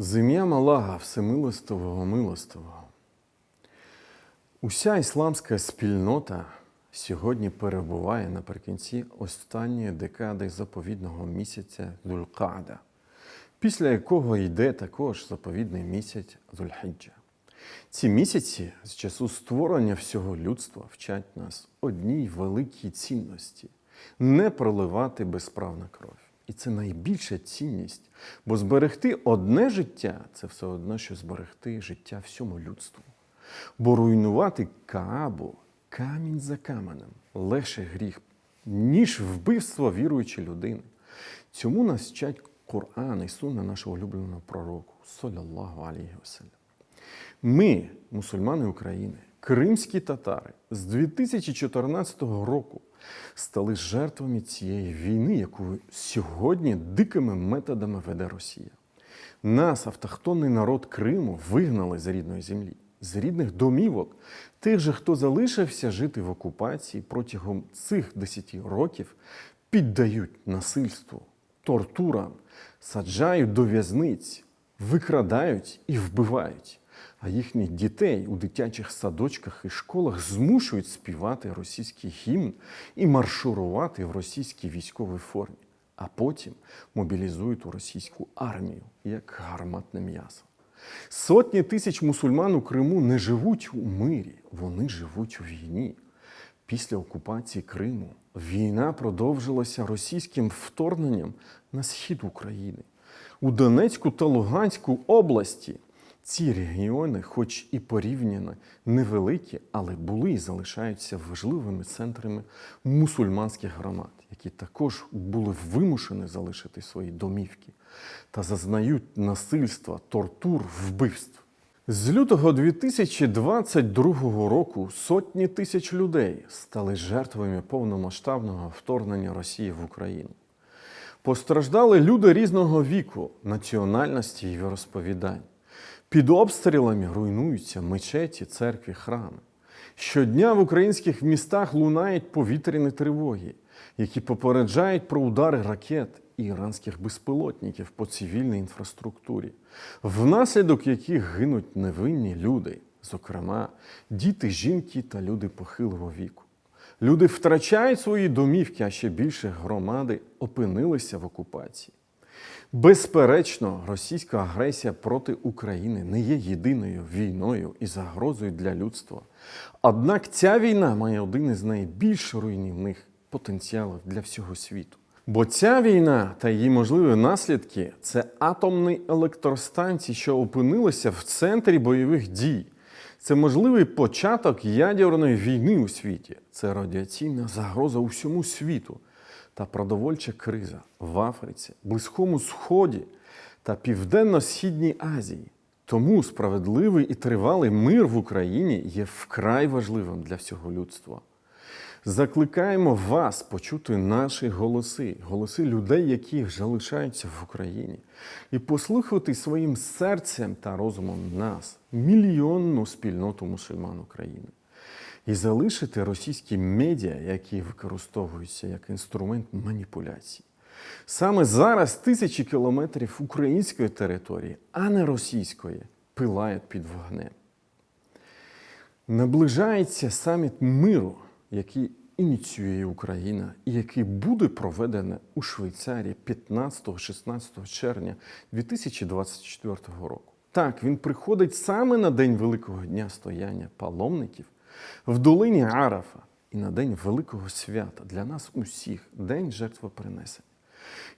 З ім'ям Аллаха Всемилостивого Милостивого. Уся ісламська спільнота сьогодні перебуває наприкінці останньої декади заповідного місяця Дулькада, після якого йде також заповідний місяць Дульхіджа. Ці місяці з часу створення всього людства вчать нас одній великій цінності не проливати безправна кров. І це найбільша цінність, бо зберегти одне життя це все одно, що зберегти життя всьому людству. Бо руйнувати Каабу камінь за каменем легше гріх, ніж вбивство віруючої людини. Цьому нас вчать Коран і сунна нашого улюбленого пророку, саллаллаху алейхи васелям. Ми, мусульмани України, кримські татари, з 2014 року стали жертвами цієї війни, яку сьогодні дикими методами веде Росія. Нас, автохтонний народ Криму, вигнали з рідної землі, з рідних домівок. Тих же, хто залишився жити в окупації протягом цих 10 років, піддають насильству, тортурам, саджають до в'язниць, викрадають і вбивають. А їхніх дітей у дитячих садочках і школах змушують співати російський гімн і маршурувати в російській військовій формі, а потім мобілізують у російську армію як гарматне м'ясо. Сотні тисяч мусульман у Криму не живуть у мирі, вони живуть у війні. Після окупації Криму війна продовжилася російським вторгненням на схід України. У Донецьку та Луганську області ці регіони, хоч і порівняно невеликі, але були і залишаються важливими центрами мусульманських громад, які також були вимушені залишити свої домівки та зазнають насильства, тортур, вбивств. З лютого 2022 року сотні тисяч людей стали жертвами повномасштабного вторгнення Росії в Україну. Постраждали люди різного віку, національності і віросповідань. Під обстрілами руйнуються мечеті, церкві, храми. Щодня в українських містах лунають повітряні тривоги, які попереджають про удари ракет і іранських безпілотників по цивільній інфраструктурі, внаслідок яких гинуть невинні люди, зокрема діти, жінки та люди похилого віку. Люди втрачають свої домівки, а ще більше громади опинилися в окупації. Безперечно, російська агресія проти України не є єдиною війною і загрозою для людства. Однак ця війна має один із найбільш руйнівних потенціалів для всього світу. Бо ця війна та її можливі наслідки це атомні електростанції, що опинилися в центрі бойових дій. Це можливий початок ядерної війни у світі. Це радіаційна загроза усьому світу та продовольча криза в Африці, Близькому Сході та Південно-Східній Азії. Тому справедливий і тривалий мир в Україні є вкрай важливим для всього людства. Закликаємо вас почути наші голоси, голоси людей, які залишаються в Україні, і послухати своїм серцем та розумом нас, мільйонну спільноту мусульман України, і залишити російські медіа, які використовуються як інструмент маніпуляції. Саме зараз тисячі кілометрів української території, а не російської, пилають під вогнем. Наближається саміт миру, який ініціює Україна і який буде проведений у Швейцарії 15-16 червня 2024 року. Так, він приходить саме на день Великого дня стояння паломників в долині Арафа і на день великого свята для нас усіх день жертвопринесення.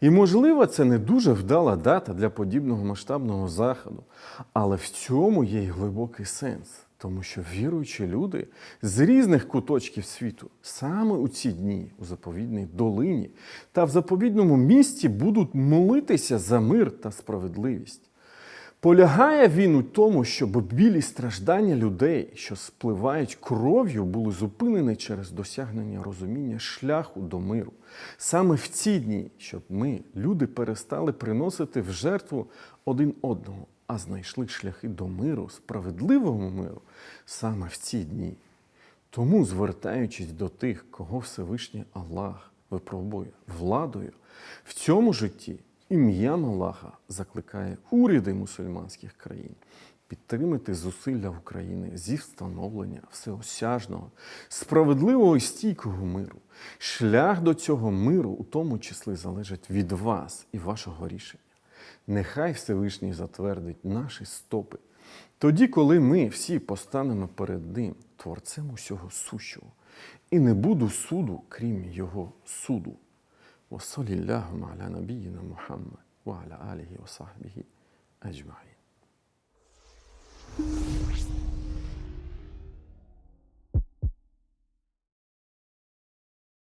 І, можливо, це не дуже вдала дата для подібного масштабного заходу, але в цьому є й глибокий сенс, тому що віруючі люди з різних куточків світу саме у ці дні у заповідній долині та в заповідному місті будуть молитися за мир та справедливість. Полягає він у тому, щоб білі страждання людей, що спливають кров'ю, були зупинені через досягнення розуміння шляху до миру. Саме в ці дні, щоб ми, люди, перестали приносити в жертву один одного, а знайшли шляхи до миру, справедливого миру саме в ці дні. Тому, звертаючись до тих, кого Всевишній Аллах випробує владою в цьому житті, Ім'ям Аллаха закликає уряди мусульманських країн підтримати зусилля України зі встановлення всеосяжного, справедливого і стійкого миру. Шлях до цього миру у тому числі залежить від вас і вашого рішення. Нехай Всевишній затвердить наші стопи. Тоді, коли ми всі постанемо перед Ним, Творцем усього сущого, і не буде суду, крім Його суду. وصل اللهم على نبينا محمد وعلى آله وصحبه أجمعين.